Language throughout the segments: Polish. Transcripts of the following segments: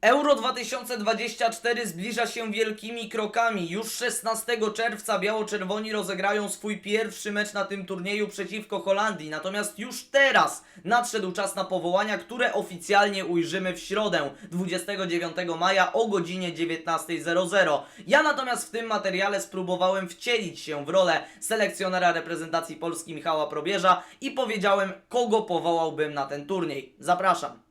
Euro 2024 zbliża się wielkimi krokami. Już 16 czerwca biało-czerwoni rozegrają swój pierwszy mecz na tym turnieju przeciwko Holandii. Natomiast już teraz nadszedł czas na powołania, które oficjalnie ujrzymy w środę 29 maja o godzinie 19.00. Ja natomiast w tym materiale spróbowałem wcielić się w rolę selekcjonera reprezentacji Polski Michała Probierza i powiedziałem, kogo powołałbym na ten turniej. Zapraszam.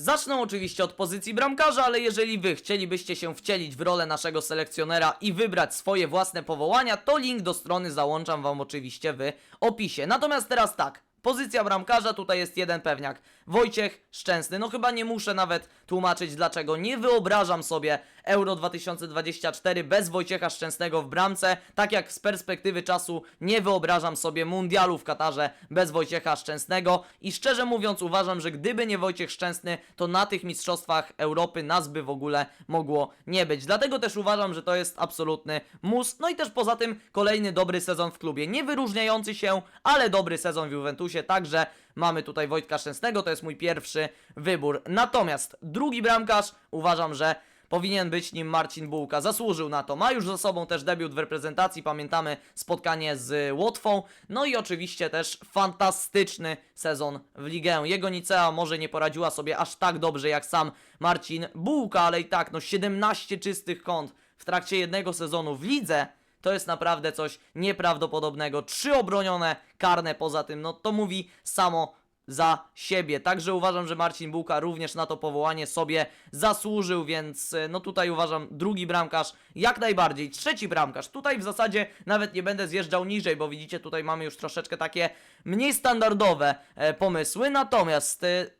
Zacznę oczywiście od pozycji bramkarza, ale jeżeli wy chcielibyście się wcielić w rolę naszego selekcjonera i wybrać swoje własne powołania, to link do strony załączam wam oczywiście w opisie. Natomiast teraz tak, pozycja bramkarza, tutaj jest jeden pewniak. Wojciech Szczęsny, no chyba nie muszę nawet tłumaczyć dlaczego. Nie wyobrażam sobie Euro 2024 bez Wojciecha Szczęsnego w bramce, tak jak z perspektywy czasu nie wyobrażam sobie mundialu w Katarze bez Wojciecha Szczęsnego i szczerze mówiąc uważam, że gdyby nie Wojciech Szczęsny, to na tych mistrzostwach Europy nas by w ogóle mogło nie być. Dlatego też uważam, że to jest absolutny mus. No i też poza tym kolejny dobry sezon w klubie. Nie wyróżniający się, ale dobry sezon w Juventusie, także mamy tutaj Wojtka Szczęsnego, to jest mój pierwszy wybór. Natomiast drugi bramkarz uważam, że powinien być nim Marcin Bułka. Zasłużył na to. Ma już za sobą też debiut w reprezentacji. Pamiętamy spotkanie z Łotwą. No i oczywiście też fantastyczny sezon w ligę. Jego Nicea może nie poradziła sobie aż tak dobrze jak sam Marcin Bułka, ale i tak, no 17 czystych kąt w trakcie jednego sezonu w lidze. To jest naprawdę coś nieprawdopodobnego. Trzy obronione karne poza tym, no to mówi samo za siebie. Także uważam, że Marcin Bułka również na to powołanie sobie zasłużył, więc e, no tutaj uważam drugi bramkarz jak najbardziej. Trzeci bramkarz. Tutaj w zasadzie nawet nie będę zjeżdżał niżej, bo widzicie tutaj mamy już troszeczkę takie mniej standardowe e, pomysły. Natomiast e,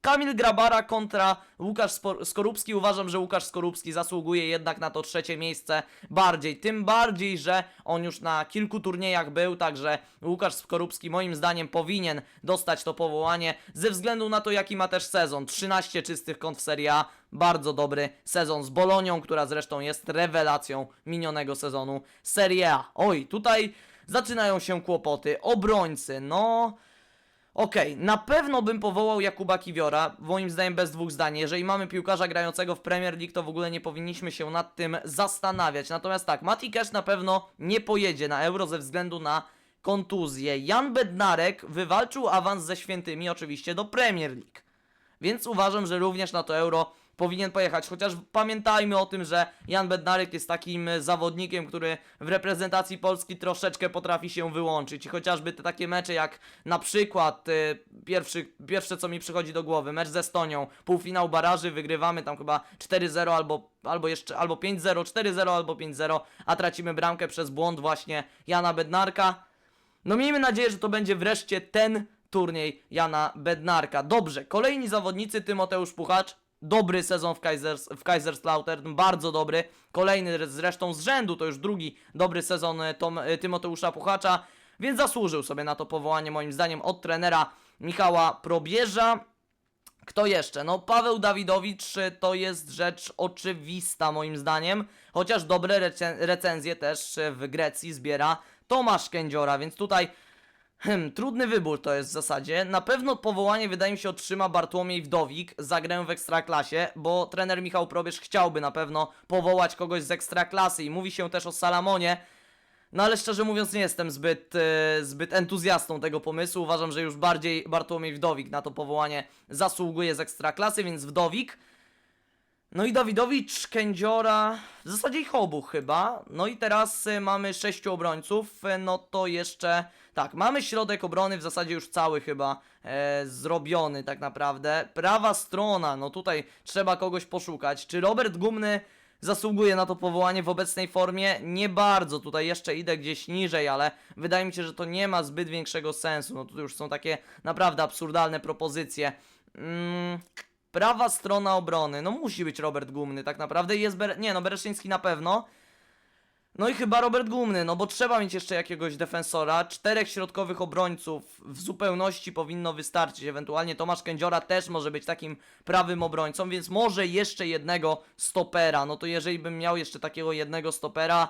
Kamil Grabara kontra Łukasz Skorupski. Uważam, że Łukasz Skorupski zasługuje jednak na to trzecie miejsce bardziej. Tym bardziej, że on już na kilku turniejach był, także Łukasz Skorupski moim zdaniem powinien dostać to powołanie ze względu na to, jaki ma też sezon. 13 czystych kąt w Serie A. Bardzo dobry sezon z Bolonią, która zresztą jest rewelacją minionego sezonu Serie A. Oj, tutaj zaczynają się kłopoty. Obrońcy, no... Okej, na pewno bym powołał Jakuba Kiwiora, moim zdaniem bez dwóch zdań. Jeżeli mamy piłkarza grającego w Premier League, to w ogóle nie powinniśmy się nad tym zastanawiać. Natomiast tak, Mati Cash na pewno nie pojedzie na Euro ze względu na kontuzję. Jan Bednarek wywalczył awans ze świętymi oczywiście do Premier League. Więc uważam, że również na to euro powinien pojechać. Chociaż pamiętajmy o tym, że Jan Bednarek jest takim e, zawodnikiem, który w reprezentacji Polski troszeczkę potrafi się wyłączyć. I chociażby te takie mecze jak na przykład e, pierwszy, pierwsze co mi przychodzi do głowy, mecz z Estonią, półfinał baraży, wygrywamy tam chyba 4-0 albo, albo jeszcze albo 5-0, 4-0 albo 5-0, a tracimy bramkę przez błąd właśnie Jana Bednarka. No miejmy nadzieję, że to będzie wreszcie ten turniej Jana Bednarka. Dobrze, kolejni zawodnicy, Tymoteusz Puchacz, dobry sezon w, Kaisers, w Kaiserslautern, bardzo dobry. Kolejny zresztą z rzędu, to już drugi dobry sezon e, Tom, e, Tymoteusza Puchacza, więc zasłużył sobie na to powołanie moim zdaniem od trenera Michała Probierza. Kto jeszcze? No Paweł Dawidowicz y, to jest rzecz oczywista moim zdaniem, chociaż dobre rece- recenzje też w Grecji zbiera Tomasz Kędziora, więc tutaj hmm, trudny wybór to jest w zasadzie. Na pewno powołanie wydaje mi się otrzyma Bartłomiej Wdowik za grę w Ekstraklasie, bo trener Michał Probierz chciałby na pewno powołać kogoś z Ekstraklasy i mówi się też o Salamonie, no ale szczerze mówiąc nie jestem zbyt, e, zbyt entuzjastą tego pomysłu. Uważam, że już bardziej Bartłomiej Wdowik na to powołanie zasługuje z ekstraklasy, więc Wdowik. No i Dawidowicz, Kędziora, w zasadzie ich obu chyba. No i teraz e, mamy sześciu obrońców, e, no to jeszcze, tak, mamy środek obrony w zasadzie już cały chyba e, zrobiony tak naprawdę. Prawa strona, no tutaj trzeba kogoś poszukać. Czy Robert Gumny zasługuje na to powołanie w obecnej formie? Nie bardzo, tutaj jeszcze idę gdzieś niżej, ale wydaje mi się, że to nie ma zbyt większego sensu. No tu już są takie naprawdę absurdalne propozycje. Mm, prawa strona obrony, no musi być Robert Gumny tak naprawdę. Jest Ber... Nie no, Bereszyński na pewno. No i chyba Robert Gumny, no bo trzeba mieć jeszcze jakiegoś defensora. Czterech środkowych obrońców w zupełności powinno wystarczyć. Ewentualnie Tomasz Kędziora też może być takim prawym obrońcą, więc może jeszcze jednego stopera. No to jeżeli bym miał jeszcze takiego jednego stopera,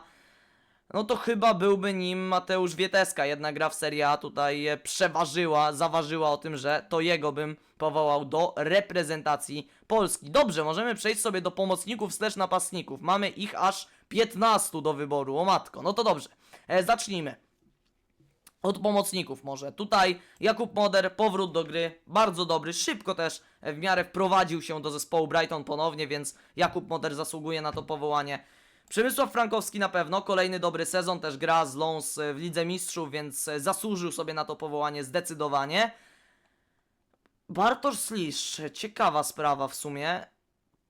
no to chyba byłby nim Mateusz Wieteska. Jedna gra w Serie A tutaj przeważyła, zaważyła o tym, że to jego bym powołał do reprezentacji Polski. Dobrze, możemy przejść sobie do pomocników slash napastników. Mamy ich aż 15 do wyboru, o matko. No to dobrze, e, zacznijmy. Od pomocników może. Tutaj Jakub Moder, powrót do gry, bardzo dobry, szybko też w miarę wprowadził się do zespołu Brighton ponownie, więc Jakub Moder zasługuje na to powołanie. Przemysław Frankowski na pewno, kolejny dobry sezon, też gra z Lons e, w Lidze Mistrzów, więc e, zasłużył sobie na to powołanie zdecydowanie. Bartosz Slisz, ciekawa sprawa w sumie.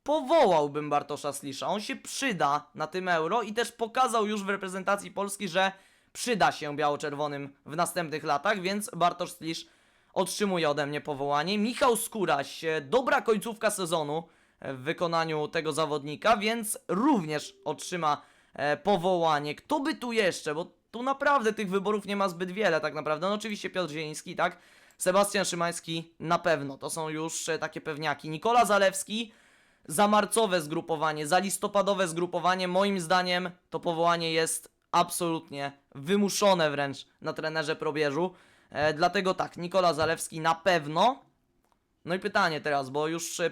Powołałbym Bartosza Slisza, on się przyda na tym euro i też pokazał już w reprezentacji Polski, że przyda się biało-czerwonym w następnych latach, więc Bartosz Slisz otrzymuje ode mnie powołanie. Michał Skóraś, e, dobra końcówka sezonu w wykonaniu tego zawodnika, więc również otrzyma e, powołanie. Kto by tu jeszcze, bo tu naprawdę tych wyborów nie ma zbyt wiele tak naprawdę. No oczywiście Piotr Zieliński, tak? Sebastian Szymański na pewno, to są już e, takie pewniaki. Nikola Zalewski, za marcowe zgrupowanie, za listopadowe zgrupowanie, moim zdaniem to powołanie jest absolutnie wymuszone wręcz na trenerze probierzu. E, dlatego tak, Nikola Zalewski na pewno. No i pytanie teraz, bo już e,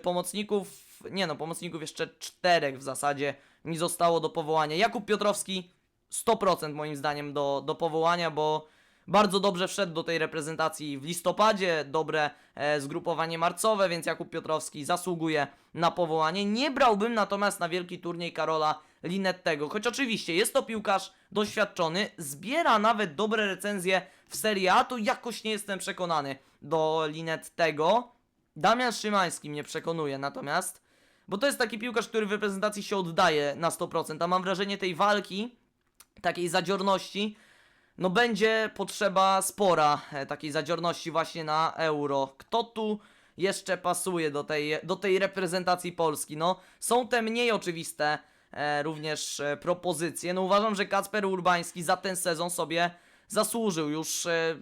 nie no, pomocników jeszcze czterech w zasadzie mi zostało do powołania. Jakub Piotrowski 100% moim zdaniem do, do powołania, bo bardzo dobrze wszedł do tej reprezentacji w listopadzie, dobre e, zgrupowanie marcowe, więc Jakub Piotrowski zasługuje na powołanie. Nie brałbym natomiast na wielki turniej Karola Linettego, choć oczywiście jest to piłkarz doświadczony, zbiera nawet dobre recenzje w Serie A, to jakoś nie jestem przekonany do Linettego. Damian Szymański mnie przekonuje natomiast, bo to jest taki piłkarz, który w reprezentacji się oddaje na 100%, a mam wrażenie tej walki, takiej zadziorności, no będzie potrzeba spora e, takiej zadziorności właśnie na euro. Kto tu jeszcze pasuje do tej, do tej reprezentacji Polski? No, są te mniej oczywiste e, również e, propozycje. No uważam, że Kacper Urbański za ten sezon sobie zasłużył już. E,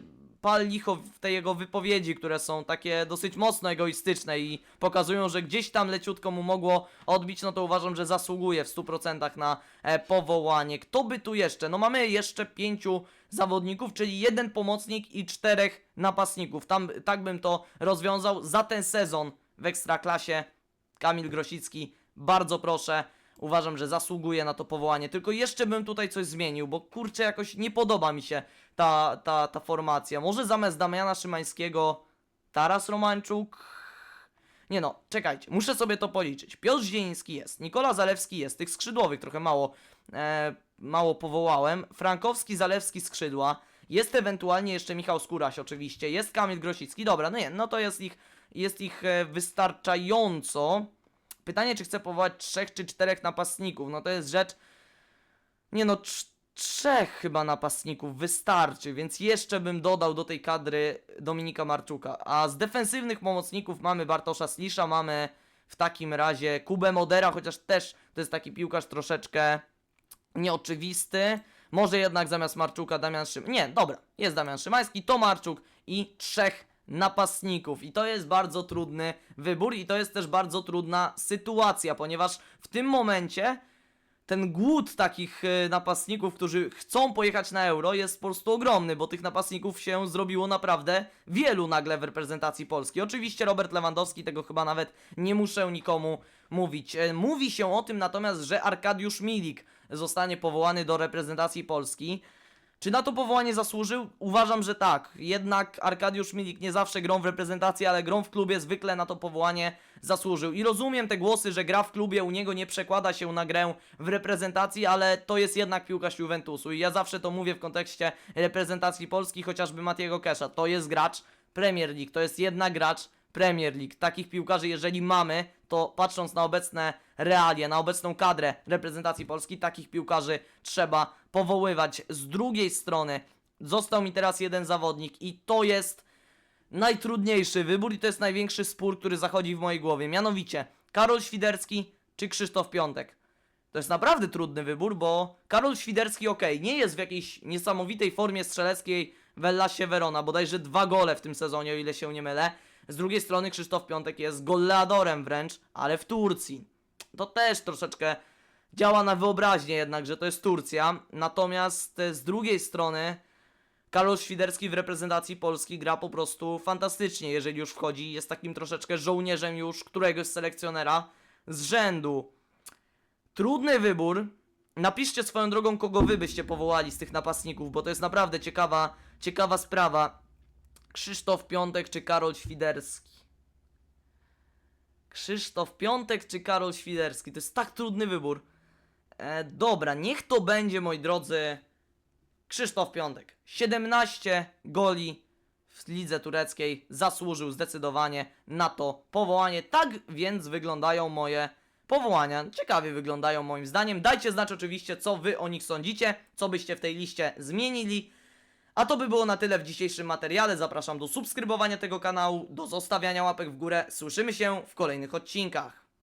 pal licho w tej jego wypowiedzi, które są takie dosyć mocno egoistyczne i pokazują, że gdzieś tam leciutko mu mogło odbić, no to uważam, że zasługuje w 100% na e, powołanie. Kto by tu jeszcze? No mamy jeszcze pięciu zawodników, czyli jeden pomocnik i czterech napastników. Tam, tak bym to rozwiązał. Za ten sezon w Ekstraklasie Kamil Grosicki, bardzo proszę. Uważam, że zasługuje na to powołanie. Tylko jeszcze bym tutaj coś zmienił, bo kurczę, jakoś nie podoba mi się ta, ta, ta formacja. Może zamiast Damiana Szymańskiego Taras Romańczuk? Nie no, czekajcie, muszę sobie to policzyć. Piotr Zieliński jest, Nikola Zalewski jest, tych skrzydłowych trochę mało, e, mało powołałem. Frankowski, Zalewski skrzydła. Jest ewentualnie jeszcze Michał Skóraś oczywiście, jest Kamil Grosicki. Dobra, no nie, no to jest ich, jest ich e, wystarczająco. Pytanie, czy chcę powołać trzech czy czterech napastników. No to jest rzecz. Nie no, trzech chyba napastników wystarczy, więc jeszcze bym dodał do tej kadry Dominika Marczuka. A z defensywnych pomocników mamy Bartosza Slisza, mamy w takim razie Kubę Modera, chociaż też to jest taki piłkarz troszeczkę nieoczywisty. Może jednak zamiast Marczuka Damian Szym... Nie, dobra, jest Damian Szymański, to Marczuk i trzech napastników. I to jest bardzo trudny wybór i to jest też bardzo trudna sytuacja, ponieważ w tym momencie ten głód takich e, napastników, którzy chcą pojechać na euro jest po prostu ogromny, bo tych napastników się zrobiło naprawdę wielu nagle w reprezentacji Polski. Oczywiście Robert Lewandowski, tego chyba nawet nie muszę nikomu mówić. E, Mówi się o tym natomiast, że Arkadiusz Milik zostanie powołany do reprezentacji Polski. Czy na to powołanie zasłużył? Uważam, że tak. Jednak Arkadiusz Milik nie zawsze grą w reprezentacji, ale grą w klubie zwykle na to powołanie zasłużył. I rozumiem te głosy, że gra w klubie u niego nie przekłada się na grę w reprezentacji, ale to jest jednak piłkarz Juventusu. I ja zawsze to mówię w kontekście reprezentacji Polski, chociażby Matiego Kesza. To jest gracz Premier League, to jest jednak gracz Premier League. Takich piłkarzy, jeżeli mamy, to patrząc na obecne realia, na obecną kadrę reprezentacji Polski, takich piłkarzy trzeba powoływać. Z drugiej strony został mi teraz jeden zawodnik i to jest najtrudniejszy wybór i to jest największy spór, który zachodzi w mojej głowie. Mianowicie Karol Świderski czy Krzysztof Piątek. To jest naprawdę trudny wybór, bo Karol Świderski, ok, nie jest w jakiejś niesamowitej formie strzeleckiej w Ellasie Verona, bodajże dwa gole w tym sezonie, o ile się nie mylę. Z drugiej strony Krzysztof Piątek jest goleadorem wręcz, ale w Turcji. To też troszeczkę działa na wyobraźnię jednak, że to jest Turcja. Natomiast e, z drugiej strony Karol Świderski w reprezentacji Polski gra po prostu fantastycznie, jeżeli już wchodzi. Jest takim troszeczkę żołnierzem już któregoś selekcjonera z rzędu. Trudny wybór. Napiszcie swoją drogą, kogo wy byście powołali z tych napastników, bo to jest naprawdę ciekawa, ciekawa sprawa. Krzysztof Piątek czy Karol Świderski? Krzysztof Piątek czy Karol Świderski? To jest tak trudny wybór. E, dobra, niech to będzie, moi drodzy, Krzysztof Piątek. 17 goli w lidze tureckiej. Zasłużył zdecydowanie na to powołanie. Tak więc wyglądają moje powołania. Ciekawie wyglądają moim zdaniem. Dajcie znać oczywiście, co wy o nich sądzicie, co byście w tej liście zmienili. A to by było na tyle w dzisiejszym materiale. Zapraszam do subskrybowania tego kanału, do zostawiania łapek w górę. Słyszymy się w kolejnych odcinkach.